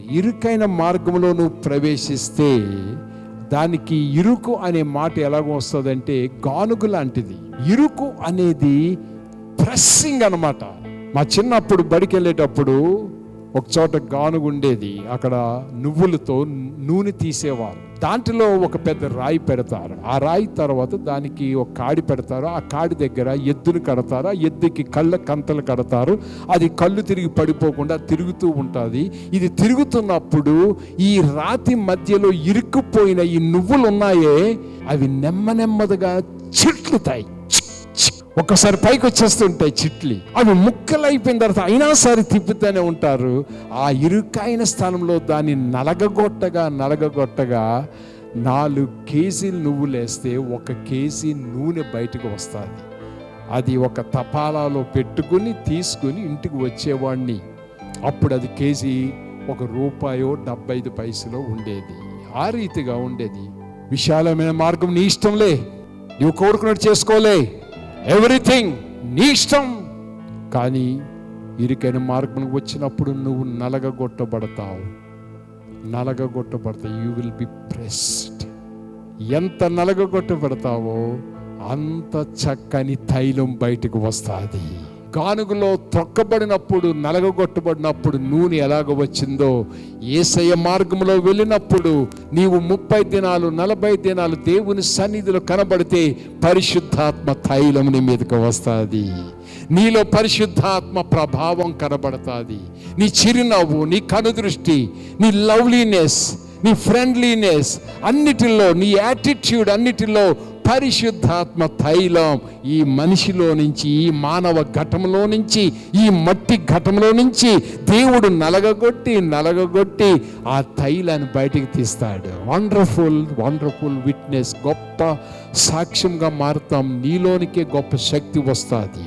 ఇరుకైన మార్గంలో నువ్వు ప్రవేశిస్తే దానికి ఇరుకు అనే మాట ఎలాగ వస్తుందంటే గానుగు లాంటిది. ఇరుకు అనేది ప్రెస్సింగ్ అన్నమాట. మా చిన్నప్పుడు బడికి వెళ్ళేటప్పుడు ఒకచోట గానుగుండేది అక్కడ నువ్వులతో నూనె తీసేవారు. దాంట్లో ఒక పెద్ద రాయి పెడతారు. ఆ రాయి తర్వాత దానికి ఒక కాడి పెడతారు. ఆ కాడి దగ్గర ఎద్దును కడతారు. ఆ ఎద్దుకి కళ్ళ కంతలు కడతారు. అది కళ్ళు తిరిగి పడిపోకుండా తిరుగుతూ ఉంటుంది. ఇది తిరుగుతున్నప్పుడు ఈ రాతి మధ్యలో ఇరుక్కుపోయిన ఈ నువ్వులు ఉన్నాయే అవి నెమ్మ నెమ్మదిగా చిట్లుతాయి. ఒక్కసారి పైకి వచ్చేస్తుంటాయి చిట్లి. అవి ముక్కలు అయిపోయిన తర్వాత అయినా సరే తిప్పుతూనే ఉంటారు. ఆ ఇరుకైన స్థానంలో దాన్ని నలగగొట్టగా నలగగొట్టగా నాలుగు కేజీలు నువ్వులేస్తే ఒక కేజీ నూనె బయటకు వస్తుంది. అది ఒక తపాలాలో పెట్టుకుని తీసుకుని ఇంటికి వచ్చేవాడిని అప్పుడు అది కేజీ ఒక రూపాయో డెబ్బై ఐదు పైసలో ఉండేది. ఆ రీతిగా ఉండేది. విశాలమైన మార్గం నీ ఇష్టంలే. నువ్వు కోరుకున్నట్టు చేసుకోలే. ఎవ్రీథింగ్ నీ ఇష్టం కానీ ఇరుకైన మార్గం వచ్చినప్పుడు నువ్వు నలగగొట్టబడతావు. నలగగొట్టబడతావు. యూ విల్ బి ప్రెస్డ్ ఎంత నలగగొట్టబడతావో అంత చక్కని తైలం బయటకు వస్తుంది. గానుగులో తొక్కబడినప్పుడు నలగగొట్టబడినప్పుడు నూనె ఎలాగ వచ్చిందో ఏసయ మార్గంలో వెళ్ళినప్పుడు నీవు ముప్పై దినాలు నలభై దినాలు దేవుని సన్నిధిలో కనబడితే పరిశుద్ధాత్మ తైలం నీ మీదకి వస్తుంది. నీలో పరిశుద్ధాత్మ ప్రభావం కనబడుతుంది. నీ చిరునవ్వు నీ కనుదృష్టి నీ లవ్లీనెస్ నీ ఫ్రెండ్లీనెస్ అన్నిటిలో నీ యాటిట్యూడ్ అన్నిటిలో పరిశుద్ధాత్మ తైలం ఈ మనిషిలో నుంచి ఈ మానవ ఘటంలో నుంచి ఈ మట్టి ఘటంలో నుంచి దేవుడు నలగగొట్టి నలగగొట్టి ఆ తైలాన్ని బయటికి తీస్తాడు. వండర్ఫుల్ వండర్ఫుల్ విట్నెస్ గొప్ప సాక్ష్యంగా మారుతాం. నీలోనికే గొప్ప శక్తి వస్తుంది.